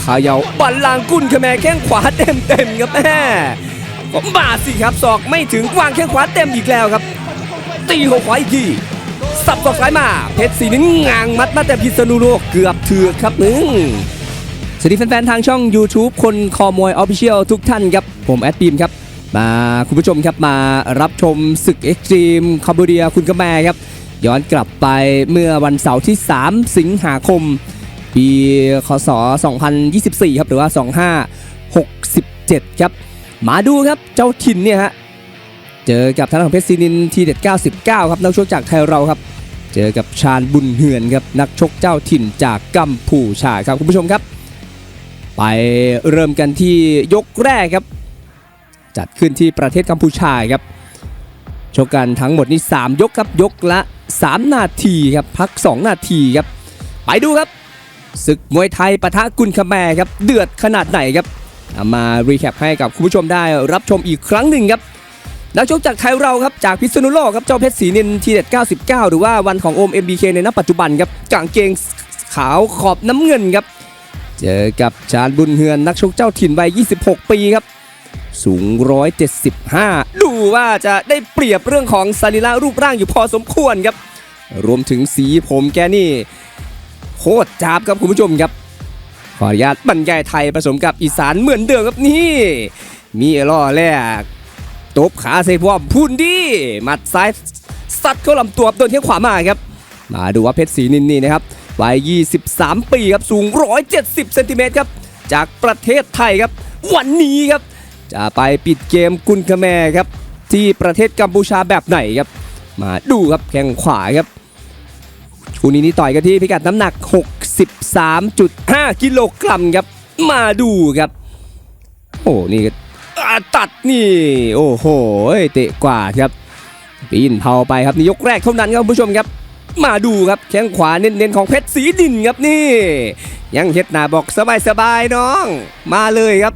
เขยาวบัลลังก์กุลขแมแข้งขวาเต็มเต็มๆครับแม่ก็มาสิครับศอกไม่ถึงวางแข้งขวาเต็มอีกแล้วครับ ตีหัวขวาอีกทีสับศอกซ้ายมา เพชรสีนิ้นงางมัดมาแต่พิษณุโลกเกือบเถือกครับหนึ่งสวัสดีแฟนๆทางช่อง YouTube คนคอมวยออฟฟิเชียลทุกท่านครับ ผมแอดบีมครับ มาคุณผู้ชมครับมารับชมศึกเอ็กซ์ตรีมคาบูเดียคุณกระแมครับ ย้อนกลับไปเมื่อวันเสาร์ที่ 3 สิงหาคม ปีคศ 2024 ครับหรือว่า 2567 ครับ มาดูครับเจ้าถิ่นเนี่ยฮะเจอกับทางด้านของเพชรซีนินทีเด็ด 99 ครับนักชกจากไทยเราครับ เจอกับชาญบุญเหือนครับนักชกเจ้าถิ่นจากกัมพูชาครับคุณผู้ชมครับ ไปเริ่มกันที่ยกแรกครับ จัดขึ้นที่ประเทศกัมพูชาครับชกกันทั้งหมดนี่3ยกครับยกละ 3 นาทีครับพัก 2 นาทีครับ ไปดูครับ ศึกมวยไทยปะทะกุนคแมครับ เดือดขนาดไหนครับามารีแคปให้กับคุณผู้ชมได้รับชมอีกครั้งหนึ่งครับนักชกจากไทยเราครับจากพิษณุโลกครับเจ้าเพชรศรีนินทีเด็ด 99 หรือว่าวันของโอม MBK ในนับปัจจุบันครับกางเกงขาวขอบน้ำเงินครับ เจอกับชาญบุญเฮือนนักชกเจ้าถิ่นวัย 26 ปีครับ สูง 175 ดูว่าจะได้เปรียบเรื่องของสรีระรูปร่างอยู่พอสมควรครับ รวมถึงสีผมแกนี่ คตรจับครับคุณผู้ชมครับขออนุญาตบรรยายไทยผสมกับอีสานเหมือนเดิมครับนี่ มีล่อแรกตบขาใส่พวอมพุ่นดีมัดซ้ายสัดเข้าลำตัวโดนเที่ยวขวามาครับ มาดูว่าเพชรศรีนินนี่นะครับวัย 23 ปีครับสูง 170เซนติเมตรครับจากประเทศไทยครับ วันนี้ครับ จะไปปิดเกมกุนคาแมครับ ที่ประเทศกัมพูชาแบบไหนครับ มาดูครับแข้งขวาครับ คู่นี้นี่ต่อยกันที่พิกัดน้ำหนัก 63.5 กิโลกรัมครับ มาดูครับ โอ้นี่ตัดนี่ โอ้โหเตะกว่าครับปีนเผาไปครับนี่ยกแรกเท่านั้นครับผู้ชมครับมาดูครับแข้งขวาเน้นๆของเพชรสีดินครับนี่ ยังเฮ็ดหน้าบอกสบายๆน้อง มาเลยครับ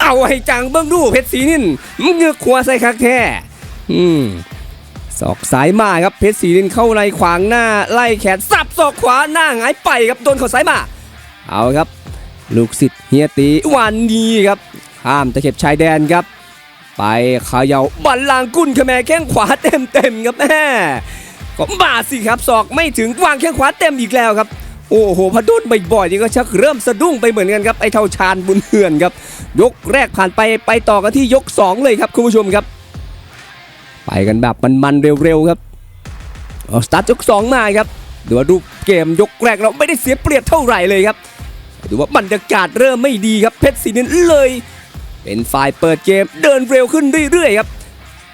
เอาให้จังเบิ้งดูเพชรสีนินมึงเงือกขวาใส่คักแท้อืม ศอกซ้ายมาครับเพชรสีนินเข้าในขวางหน้าไล่แขนสับศอกขวาหน้าหงายไปครับโดนเขาซ้ายมา เอาครับ ลูกศิษย์เฮียตีวันนี้ครับข้ามตะเข็บชายแดนครับ ไปเขย่าบัลลังก์กุลขแมแข้งขวาเต็มเต็มๆครับแม่ก็มาสิครับศอกไม่ถึงวางแข้งขวาเต็มอีกแล้วครับโอ้โหพอโดนบ่อยๆนี่ก็ชักเริ่มสะดุ้งไปเหมือนกันครับไอ้เท่าชาญบุญเฮือนครับ ยกแรกผ่านไปไปต่อกันที่ยก 2 เลยครับคุณผู้ชมครับ ไปกันแบบมันๆเร็วๆครับเอาสตาร์ทยก2มาครับดูว่ารูปเกมยกแรกเราไม่ได้เสียเปรียบเท่าไหร่เลยครับดูว่าบรรยากาศเริ่มไม่ดีครับเพชรศรีนินเลย เป็นฝ่ายเปิดเกมเดินเร็วขึ้นเรื่อยๆครับ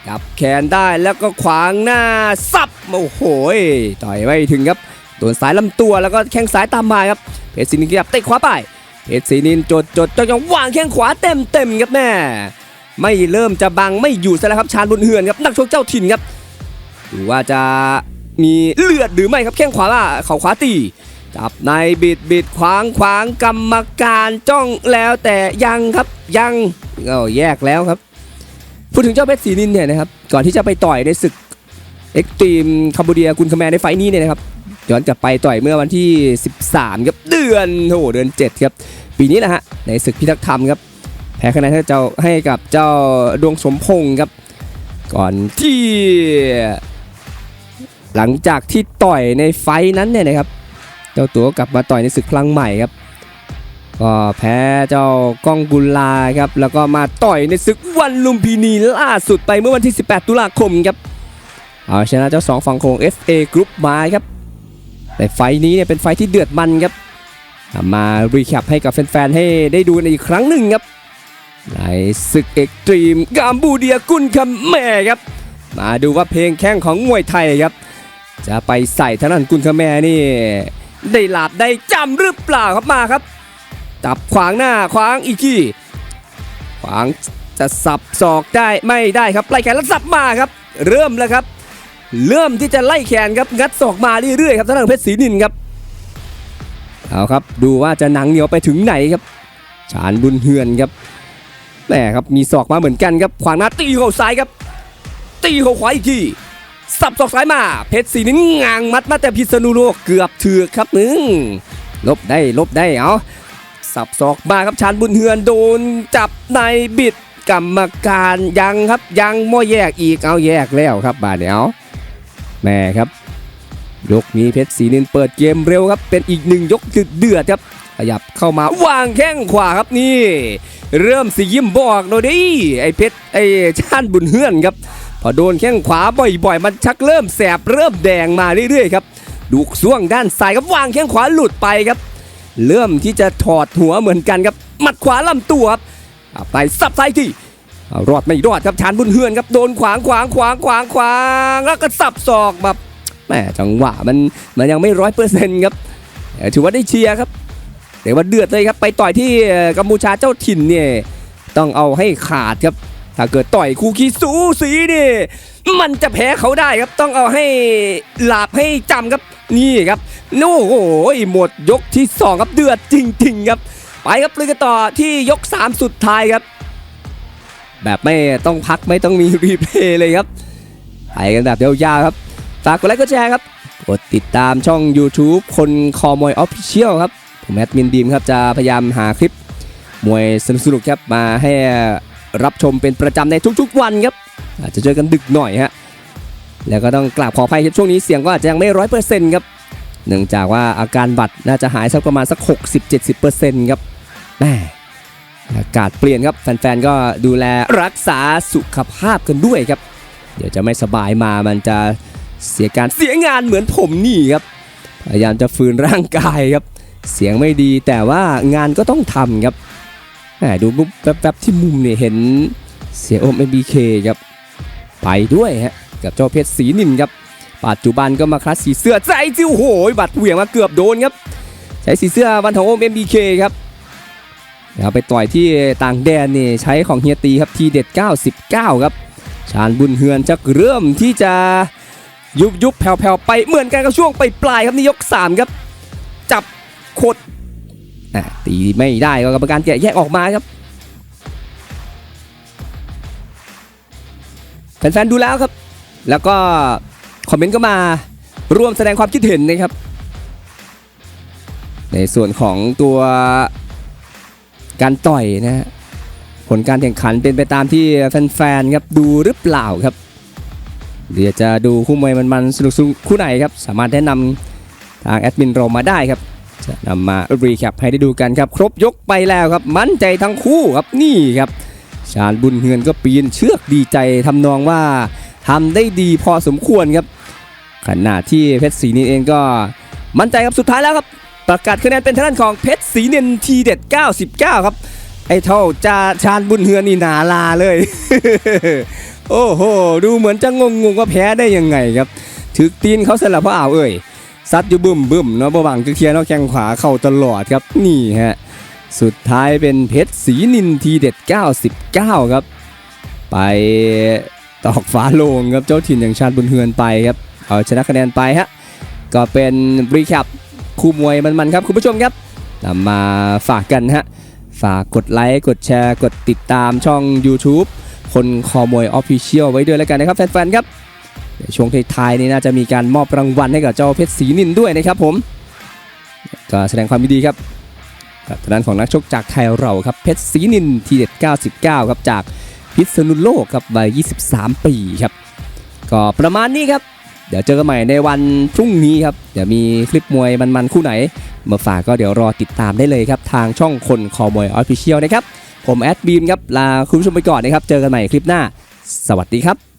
จับแขนได้แล้วก็ขวางหน้าสับโอ้โหต่อยไม่ถึงครับโดนสายลำตัวแล้วก็แข้งซ้ายตามมาครับเพชรศรีนินขยับเตะขวาไปเพชรศรีนินจดจดจ้องจ้องวางแข้งขวาเต็มเต็มครับแม่ ไม่เริ่มจะบังไม่อยู่ซะแล้วครับชาญบุญเฮือนครับนักชกเจ้าถิ่นครับดูว่าจะมีเลือดหรือไม่ครับแข้งขวาล่ะเข่าขวาตีจับในบิดบิดขวางขวางกรรมการจ้องแล้วแต่ยังครับยังก็แยกแล้วครับพูดถึงเจ้าเพชรศรีนินเนี่ยนะครับก่อนที่จะไปต่อยในศึกเอ็กตรีมคัมบูเดียกุนคาแมนในไฟล์นี้เนี่ยนะครับย้อนกลับไปต่อยเมื่อวันที่ 13ครับเดือนโอ้โหเดือน 7 ครับ ปีนี้นะฮะในศึกพิทักษ์ธรรมครับ พ้คะแนนให้เจ้าให้กับเจ้าดวงสมพงศ์ครับ ก่อนที่ หลังจากที่ต่อยในไฟนั้นเนี่ยนะครับ เจ้าตัวกลับมาต่อยในศึกครั้งใหม่ครับก็แพ้เจ้าก้องกุลาครับ แล้วก็มาต่อยในศึกวันลุมพินีล่าสุดไปเมื่อวันที่ 18 ตุลาคมครับเอาชนะเจ้าสองฝั่งของ FA Group มาครับ แต่ไฟนี้เนี่ยเป็นไฟที่เดือดมันครับ มารีแคปให้กับแฟนๆให้ได้ดูกันอีกครั้งหนึ่งครับ ในศึกเอ็กตรีมกามบูเดียกุนคัมแม่ครับ มาดูว่าเพลงแข้งของมวยไทยครับ จะไปใส่ทางด้านกุนคาแม่นี่ ได้หลับได้จำหรือเปล่าครับมาครับจับขวางหน้าขวางอีกทีขวางจะสับศอกได้ไม่ได้ครับไล่แขนแล้วสับมาครับ เริ่มแล้วครับ เริ่มที่จะไล่แขนครับงัดศอกมาเรื่อยๆครับทางด้านเพชรศรีนินครับเอาครับดูว่าจะหนังเหนียวไปถึงไหนครับ ชาญบุญเฮือนครับ แหมครับมีศอกมาเหมือนกันครับขวางหน้าตีเข้าซ้ายครับ ตีเข้าขวาอีกทีสับศอกซ้ายมา เพชรสีนิ้นงางมัดมาแต่พิษณุโลกเกือบเถือกครับมึงลบได้ลบได้เอาสับศอกมาครับชานบุญเฮือนโดนจับในบิดกรรมการยังครับยังม่แยกอีกเอาแยกแล้วครับบาดเดี๋ยวแม่ครับยกนี้เพชรศรีนินเปิดเกมเร็วครับ เป็นอีกหนึ่งยกเดือดครับขยับเข้ามาวางแข้งขวาครับนี่ เริ่มสิยิ้มบอกโดยดิไอเพชรไอชาญบุญเฮือนครับพอโดนแข้งขวาบ่อยๆ มันชักเริ่มแสบเริ่มแดงมาเรื่อยๆครับดูกซ่วงด้านซ้ายครับวางแข้งขวาหลุดไปครับ เริ่มที่จะถอดหัวเหมือนกันครับหมัดขวาลำตัวครับไปสับซ้ายที่รอดไม่รอดครับชานบุญเฮือนครับโดนขวางขวางขวางขวางขวางแล้วก็สับศอกแบบแหมจังหวะมันมันยังไม่ร้อยเปอร์เซ็นต์ครับถือว่าได้เชียร์ครับ แต่ว่าเดือดเลยครับไปต่อยที่กัมพูชาเจ้าถิ่นเนี่ยต้องเอาให้ขาดครับถ้าเกิดต่อยคู่ขี้สูสีนี่มันจะแพ้เขาได้ครับต้องเอาให้หลาบให้จำครับนี่ครับโอ้โหหมดยกที่สองครับเดือดจริง ๆ ครับ ไปครับเลยกันต่อที่ยก 3 สุดท้ายครับ แบบไม่ต้องพักไม่ต้องมีรีเพลย์เลยครับไปกันแบบยาวๆครับฝากกดไลค์กดแชร์ครับกดติดตามช่อง YouTube คนคอมวยออฟฟิเชียลครับ ผมแอดมินบีมครับจะพยายามหาคลิปมวยสนุกๆครับมาให้รับชมเป็นประจำในทุกๆวันครับอาจจะเจอกันดึกหน่อยฮะแล้วก็ต้องกราบขออภัยครับช่วงนี้เสียงก็อาจจะยังไม่ร้อยเปอร์เซ็นต์ครับเนื่องจากว่าอาการบัตรน่าจะหายสักประมาณสัก 60-70%ครับแม่อากาศเปลี่ยนครับแฟนๆก็ดูแลรักษาสุขภาพกันด้วยครับ เดี๋ยวจะไม่สบายมามันจะเสียการเสียงานเหมือนผมนี่ครับพยายามจะฟื้นร่างกายครับ เสียงไม่ดีแต่ว่างานก็ต้องทำครับดูปุ๊บแป๊บๆที่มุมเนี่ยเห็นเสียโอมเอ็มบีเคครับไปด้วยฮะกับเจ้าเพชรศรีนินครับปัจจุบันก็มาคลาสสีเสื้อใจจิ้วโหยบัตรเหวี่ยงมาเกือบโดนครับใช้สีเสื้อวันของโอมเอ็มบีเคครับเดี๋ยวไปต่อยที่ต่างแดนนี่ใช้ของเฮียตีครับทีเด็ด 99 ครับ ชาญบุญเฮือนจะเริ่มที่จะยุบยุบแผ่วๆไปเหมือนกันกับช่วงไปปลายครับนี่ยก 3 ครับ จับ โคดอะตีไม่ได้ก็กรรมการแกะแยกออกมาครับแฟนๆดูแล้วครับ แล้วก็คอมเมนต์ก็มาร่วมแสดงความคิดเห็นนะครับ ในส่วนของตัวการต่อยนะฮะผลการแข่งขันเป็นไปตามที่แฟนๆครับดูหรือเปล่าครับเดี๋ยวจะดูคู่มวยมันๆสนุกๆคู่ไหนครับ สามารถแนะนำทางแอดมินเรามาได้ครับ จะนำมารีแคปให้ได้ดูกันครับ ครบยกไปแล้วครับ มั่นใจทั้งคู่ครับนี่ครับ ชาญบุญเฮือนก็ปีนเชือกดีใจทำนองว่าทำได้ดีพอสมควรครับขณะที่เพชรศรีนินเองก็มั่นใจครับสุดท้ายแล้วครับ ประกาศคะแนนเป็นทางด้านของเพชรศรีนินทีเด็ด 99 ครับไอ้เท่าจาชาญบุญเฮือนนี่หนาลาเลย โอ้โห ดูเหมือนจะงงงว่าแพ้ได้ยังไงครับถึกตีนเขาเสร็จแล้วพ่ออ่าวเอ้ย ซัดอยู่บึ้มบึ้มเนาะระหว่างจะเคลียร์เนาะแข้งขวาเข้าตลอดครับนี่ฮะสุดท้ายเป็นเพชรศรีนินทีเด็ด 99 ครับ ไปตอกฟ้าโลงครับเจ้าถิ่นอย่างชาญบุญเฮือนไปครับเอาชนะคะแนนไปฮะก็เป็นรีแคปคู่มวยมันๆครับคุณผู้ชมครับนำมาฝากกันฮะฝากกดไลค์กดแชร์กดติดตามช่อง YouTube คนคอมวยออฟฟิเชียลไว้ด้วยแล้วกันนะครับแฟนๆครับ ช่วงท้ายๆนี้น่าจะมีการมอบรางวัลให้กับเจ้าเพชรศรีนินด้วยนะครับผมก็แสดงความยินดีครับกับทางด้านของนักชกจากไทยเราครับเพชรศรีนินทีเด็ด99 ครับจากพิษณุโลกครับวัย 23 ปีครับ ก็ประมาณนี้ครับ เดี๋ยวเจอกันใหม่ในวันพรุ่งนี้ครับ เดี๋ยวมีคลิปมวยมันๆคู่ไหน มาฝากก็เดี๋ยวรอติดตามได้เลยครับ ทางช่องคนคอมวยออฟฟิเชียลนะครับ ผมแอดบีมครับ ลาคุณผู้ชมไปก่อนนะครับ เจอกันใหม่คลิปหน้า สวัสดีครับ